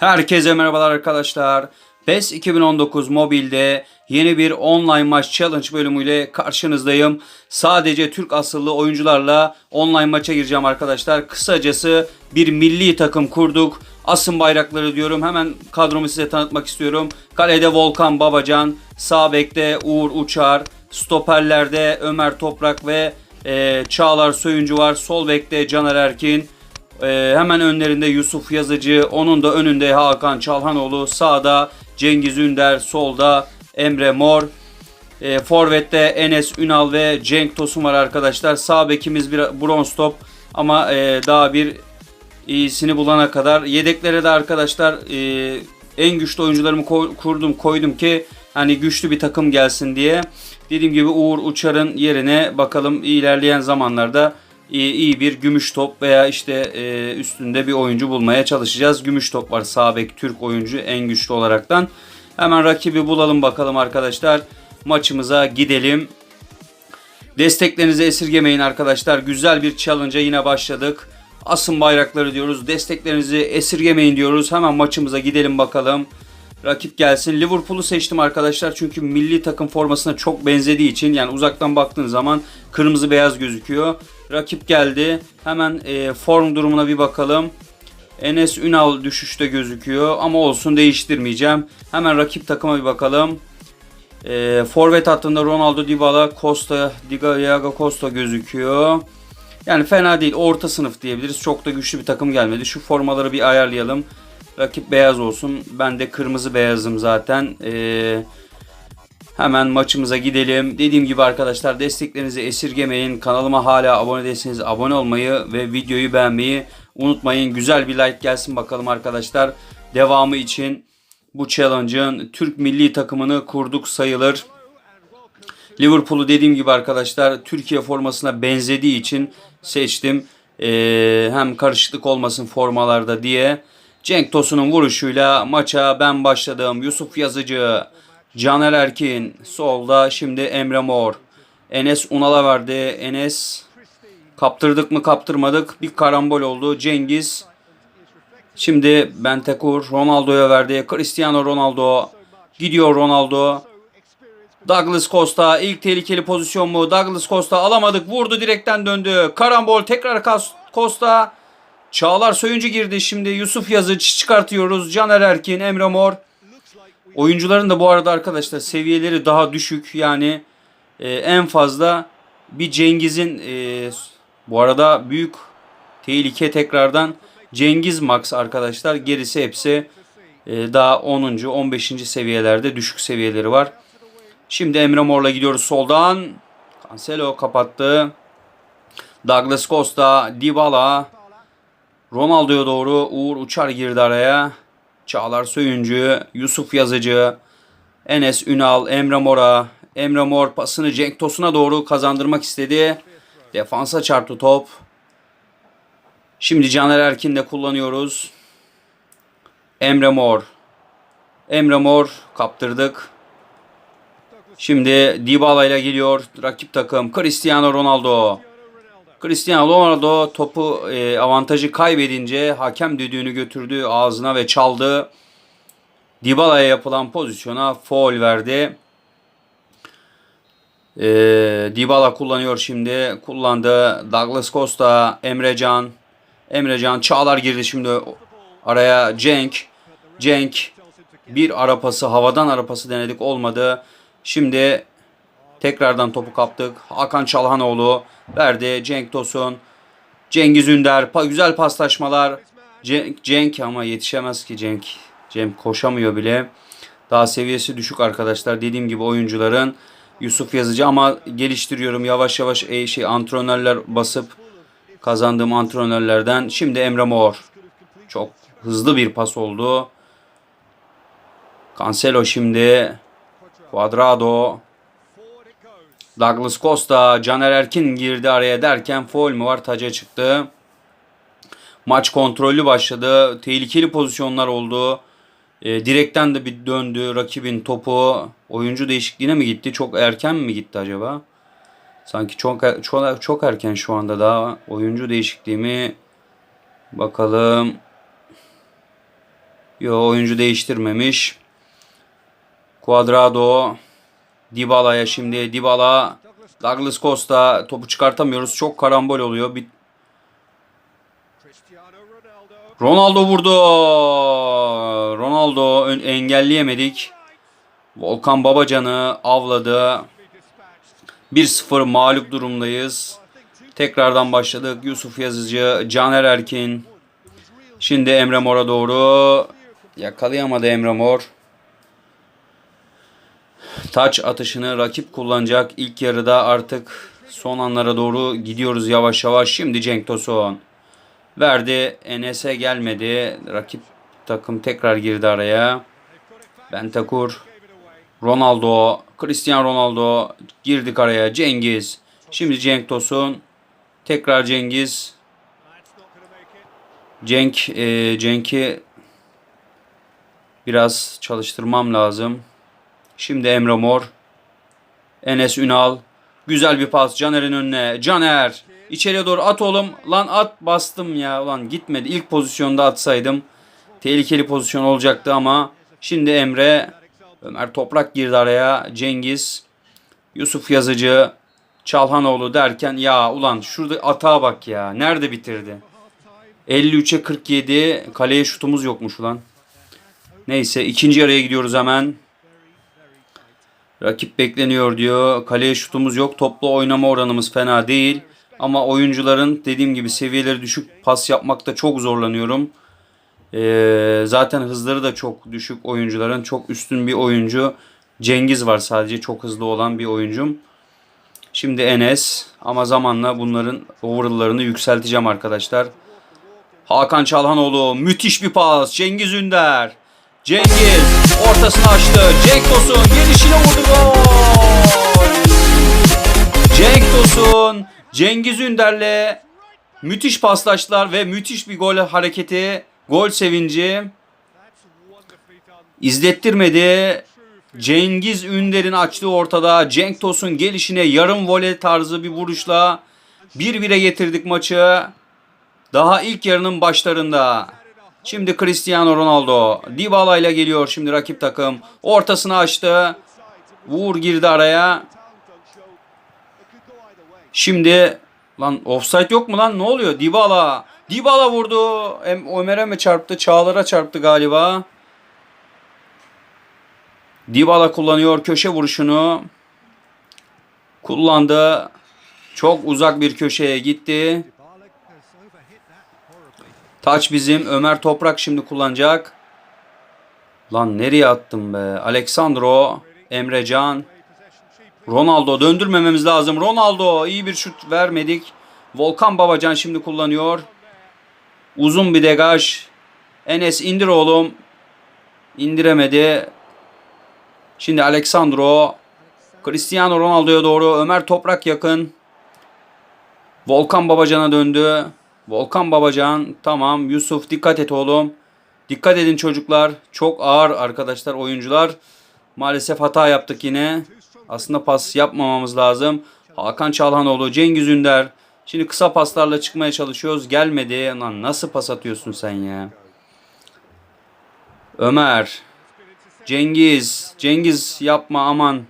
Herkese merhabalar arkadaşlar. PES 2019 mobilde yeni bir online maç challenge bölümüyle karşınızdayım. Sadece Türk asıllı oyuncularla online maça gireceğim arkadaşlar. Kısacası bir milli takım kurduk. Asın bayrakları diyorum. Hemen kadromu size tanıtmak istiyorum. Kalede Volkan Babacan, sağ bekte Uğur Uçar, stoperlerde Ömer Toprak ve e, Çağlar Söyüncü var. Sol bekte Caner Erkin, ee, hemen önlerinde Yusuf Yazıcı, onun da önünde Hakan Çalhanoğlu, sağda Cengiz Ünder, solda Emre Mor. Ee, Forvet'te Enes Ünal ve Cenk Tosun var arkadaşlar. Sağ bekimiz bir bronz top ama e, daha bir iyisini bulana kadar. Yedeklere de arkadaşlar e, en güçlü oyuncularımı ko- kurdum koydum ki hani güçlü bir takım gelsin diye. Dediğim gibi Uğur Uçar'ın yerine bakalım ilerleyen zamanlarda iyi, iyi bir gümüş top veya işte e, üstünde bir oyuncu bulmaya çalışacağız. Gümüş top var sağ bek Türk oyuncu en güçlü olaraktan. Hemen rakibi bulalım bakalım arkadaşlar. Maçımıza gidelim. Desteklerinizi esirgemeyin arkadaşlar. Güzel bir challenge'a yine başladık. Asın bayrakları diyoruz. Desteklerinizi esirgemeyin diyoruz. Hemen maçımıza gidelim bakalım. Rakip gelsin. Liverpool'u seçtim arkadaşlar. Çünkü milli takım formasına çok benzediği için yani uzaktan baktığın zaman kırmızı beyaz gözüküyor. Rakip geldi. Hemen e, form durumuna bir bakalım. Enes Ünal düşüşte gözüküyor ama olsun değiştirmeyeceğim. Hemen rakip takıma bir bakalım. E, forvet hattında Ronaldo Dybala, Costa, Diego Costa gözüküyor. Yani fena değil. Orta sınıf diyebiliriz. Çok da güçlü bir takım gelmedi. Şu formaları bir ayarlayalım. Rakip beyaz olsun. Ben de kırmızı beyazım zaten. Ee, hemen maçımıza gidelim. Dediğim gibi arkadaşlar desteklerinizi esirgemeyin. Kanalıma hala abone değilseniz abone olmayı ve videoyu beğenmeyi unutmayın. Güzel bir like gelsin bakalım arkadaşlar. Devamı için bu challenge'ın Türk milli takımını kurduk sayılır. Liverpool'u dediğim gibi arkadaşlar Türkiye formasına benzediği için seçtim. Ee, hem karışıklık olmasın formalarda diye. Cenk Tosun'un vuruşuyla maça ben başladım. Yusuf Yazıcı, Caner Erkin solda şimdi Emre Mor. Enes Unal'a verdi. Enes kaptırdık mı kaptırmadık. Bir karambol oldu. Cengiz Şimdi Bentakur Ronaldo'ya verdi. Cristiano Ronaldo gidiyor Ronaldo. Douglas Costa ilk tehlikeli pozisyon mu? Douglas Costa alamadık. Vurdu direkten döndü. Karambol tekrar Costa. Çağlar Söyüncü girdi şimdi. Yusuf Yazıcı çıkartıyoruz. Caner Erkin, Emre Mor. Oyuncuların da bu arada arkadaşlar seviyeleri daha düşük. Yani e, en fazla bir Cengiz'in e, bu arada büyük tehlike tekrardan Cengiz Max arkadaşlar. Gerisi hepsi e, daha 10. 15. seviyelerde düşük seviyeleri var. Şimdi Emre Mor'la gidiyoruz soldan. Cancelo kapattı. Douglas Costa, Dybala, Ronaldo'ya doğru Uğur Uçar girdi araya. Çağlar Söyüncü, Yusuf Yazıcı, Enes Ünal, Emre Mor'a. Emre Mor pasını Cenk Tosun'a doğru kazandırmak istedi. Defansa çarptı top. Şimdi Caner Erkin'de kullanıyoruz. Emre Mor. Emre Mor kaptırdık. Şimdi Dybala ile geliyor rakip takım Cristiano Ronaldo. Cristiano Ronaldo topu e, avantajı kaybedince hakem düdüğünü götürdü ağzına ve çaldı. Dybala'ya yapılan pozisyona foul verdi. E, Dybala kullanıyor şimdi. Kullandı. Douglas Costa, Emrecan. Emrecan Çağlar girdi şimdi araya Cenk. Cenk bir arapası havadan arapası denedik olmadı. Şimdi tekrardan topu kaptık. Hakan Çalhanoğlu verdi. Cenk Tosun. Cengiz Ünder. Pa- güzel paslaşmalar. Cenk, Cenk ama yetişemez ki Cenk. Cenk koşamıyor bile. Daha seviyesi düşük arkadaşlar. Dediğim gibi oyuncuların Yusuf Yazıcı ama geliştiriyorum. Yavaş yavaş e, şey antrenörler basıp kazandığım antrenörlerden. Şimdi Emre Mor. Çok hızlı bir pas oldu. Cancelo şimdi. Cuadrado. Douglas Costa, Caner Erkin girdi araya derken foul mu var taca çıktı. Maç kontrollü başladı. Tehlikeli pozisyonlar oldu. E, direkten de bir döndü rakibin topu. Oyuncu değişikliğine mi gitti? Çok erken mi gitti acaba? Sanki çok çok, çok erken şu anda daha. Oyuncu değişikliği mi? Bakalım. Yo oyuncu değiştirmemiş. Cuadrado. Dybala'ya şimdi. Dybala. Douglas Costa. Topu çıkartamıyoruz. Çok karambol oluyor. Bir... Ronaldo vurdu. Ronaldo engelleyemedik. Volkan Babacan'ı avladı. 1-0 mağlup durumdayız. Tekrardan başladık. Yusuf Yazıcı, Caner Erkin. Şimdi Emre Mor'a doğru. Yakalayamadı Emre Mor. Taç atışını rakip kullanacak. İlk yarıda artık son anlara doğru gidiyoruz yavaş yavaş. Şimdi Cenk Tosun. Verdi. Enes'e gelmedi. Rakip takım tekrar girdi araya. Bentakur. Ronaldo. Cristiano Ronaldo. Girdik araya. Cengiz. Şimdi Cenk Tosun. Tekrar Cengiz. Cenk, e, Cenk'i biraz çalıştırmam lazım. Şimdi Emre Mor. Enes Ünal. Güzel bir pas Caner'in önüne. Caner. içeriye doğru at oğlum. Lan at bastım ya. Ulan gitmedi. İlk pozisyonda atsaydım. Tehlikeli pozisyon olacaktı ama. Şimdi Emre. Ömer Toprak girdi araya. Cengiz. Yusuf Yazıcı. Çalhanoğlu derken ya ulan şurada atağa bak ya. Nerede bitirdi? 53'e 47. Kaleye şutumuz yokmuş ulan. Neyse ikinci yarıya gidiyoruz hemen. Rakip bekleniyor diyor. Kaleye şutumuz yok. Toplu oynama oranımız fena değil. Ama oyuncuların dediğim gibi seviyeleri düşük pas yapmakta çok zorlanıyorum. Ee, zaten hızları da çok düşük oyuncuların. Çok üstün bir oyuncu. Cengiz var sadece çok hızlı olan bir oyuncum. Şimdi Enes ama zamanla bunların overall'larını yükselteceğim arkadaşlar. Hakan Çalhanoğlu müthiş bir pas. Cengiz Ünder. Cengiz ortasını açtı. Cenk Tosun gelişine vurdu gol. Cenk Tosun Cengiz Ünder'le müthiş paslaştılar ve müthiş bir gol hareketi, gol sevinci izlettirmedi. Cengiz Ünder'in açtığı ortada. Cenk Tosun gelişine yarım voley tarzı bir vuruşla 1-1'e getirdik maçı. Daha ilk yarının başlarında. Şimdi Cristiano Ronaldo. Dybala ile geliyor şimdi rakip takım. Ortasını açtı. Vur girdi araya. Şimdi lan offside yok mu lan? Ne oluyor? Dybala. Dybala vurdu. Ömer'e mi çarptı? Çağlar'a çarptı galiba. Dybala kullanıyor köşe vuruşunu. Kullandı. Çok uzak bir köşeye gitti. Taç bizim. Ömer Toprak şimdi kullanacak. Lan nereye attım be? Alexandro, Emrecan, Ronaldo döndürmememiz lazım. Ronaldo iyi bir şut vermedik. Volkan Babacan şimdi kullanıyor. Uzun bir degaj. Enes indir oğlum. İndiremedi. Şimdi Alexandro. Cristiano Ronaldo'ya doğru. Ömer Toprak yakın. Volkan Babacan'a döndü. Volkan Babacan tamam. Yusuf dikkat et oğlum. Dikkat edin çocuklar. Çok ağır arkadaşlar oyuncular. Maalesef hata yaptık yine. Aslında pas yapmamamız lazım. Hakan Çalhanoğlu, Cengiz Ünder. Şimdi kısa paslarla çıkmaya çalışıyoruz. Gelmedi. Lan nasıl pas atıyorsun sen ya? Ömer. Cengiz. Cengiz yapma aman.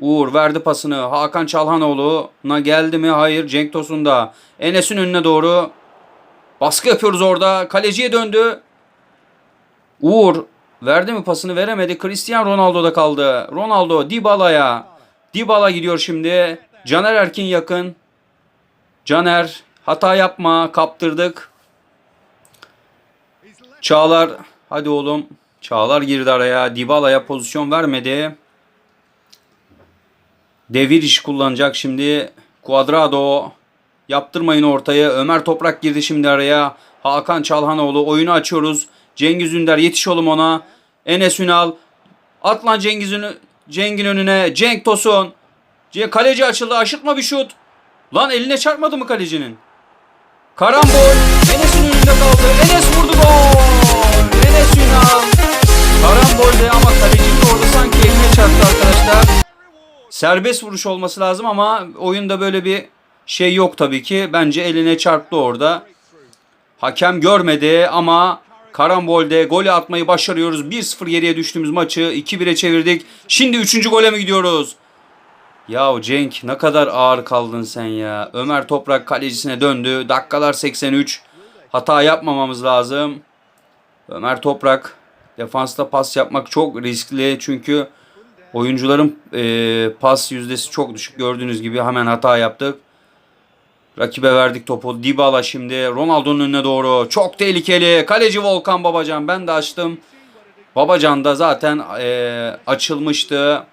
Uğur verdi pasını. Hakan Çalhanoğlu'na geldi mi? Hayır. Cenk Tosun da. Enes'in önüne doğru. Baskı yapıyoruz orada. Kaleciye döndü. Uğur verdi mi pasını veremedi. Cristiano Ronaldo'da kaldı. Ronaldo Dybala'ya. Dybala gidiyor şimdi. Caner Erkin yakın. Caner hata yapma kaptırdık. Çağlar hadi oğlum. Çağlar girdi araya. Dybala'ya pozisyon vermedi. Devir iş kullanacak şimdi. Cuadrado. Yaptırmayın ortaya. Ömer Toprak girdi şimdi araya. Hakan Çalhanoğlu. Oyunu açıyoruz. Cengiz Ünder yetiş oğlum ona. Enes Ünal. At lan Cengiz'in Ceng'in önüne. Cenk Tosun. Kaleci açıldı. Aşırtma bir şut. Lan eline çarpmadı mı kalecinin? Karambol. Enes'in önünde kaldı. Enes vurdu gol. Enes Ünal. Karambolde ama kalecinin orada sanki eline çarptı arkadaşlar. Serbest vuruş olması lazım ama oyunda böyle bir şey yok tabii ki. Bence eline çarptı orada. Hakem görmedi ama karambolde golü atmayı başarıyoruz. 1-0 geriye düştüğümüz maçı 2-1'e çevirdik. Şimdi 3. gole mi gidiyoruz? Yahu Cenk ne kadar ağır kaldın sen ya. Ömer Toprak kalecisine döndü. Dakikalar 83. Hata yapmamamız lazım. Ömer Toprak defansta pas yapmak çok riskli çünkü oyuncuların e, pas yüzdesi çok düşük. Gördüğünüz gibi hemen hata yaptık. Rakibe verdik topu. Dybala şimdi Ronaldo'nun önüne doğru. Çok tehlikeli. Kaleci Volkan Babacan. Ben de açtım. Babacan da zaten e, açılmıştı.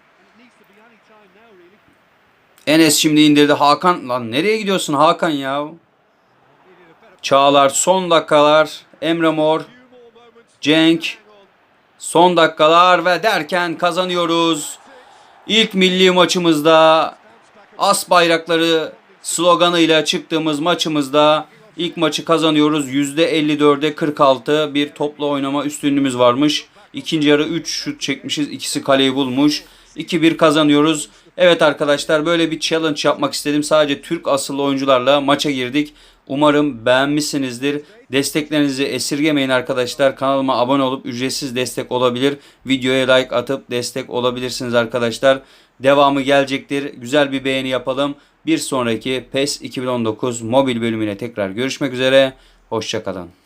Enes şimdi indirdi. Hakan lan nereye gidiyorsun Hakan ya? Çağlar son dakikalar. Emre Mor. Cenk. Son dakikalar ve derken kazanıyoruz. İlk milli maçımızda as bayrakları sloganıyla çıktığımız maçımızda ilk maçı kazanıyoruz. %54'e 46 bir topla oynama üstünlüğümüz varmış. İkinci yarı 3 şut çekmişiz. ikisi kaleyi bulmuş. 2-1 kazanıyoruz. Evet arkadaşlar böyle bir challenge yapmak istedim. Sadece Türk asıllı oyuncularla maça girdik. Umarım beğenmişsinizdir. Desteklerinizi esirgemeyin arkadaşlar. Kanalıma abone olup ücretsiz destek olabilir. Videoya like atıp destek olabilirsiniz arkadaşlar. Devamı gelecektir. Güzel bir beğeni yapalım. Bir sonraki PES 2019 mobil bölümüne tekrar görüşmek üzere. Hoşçakalın.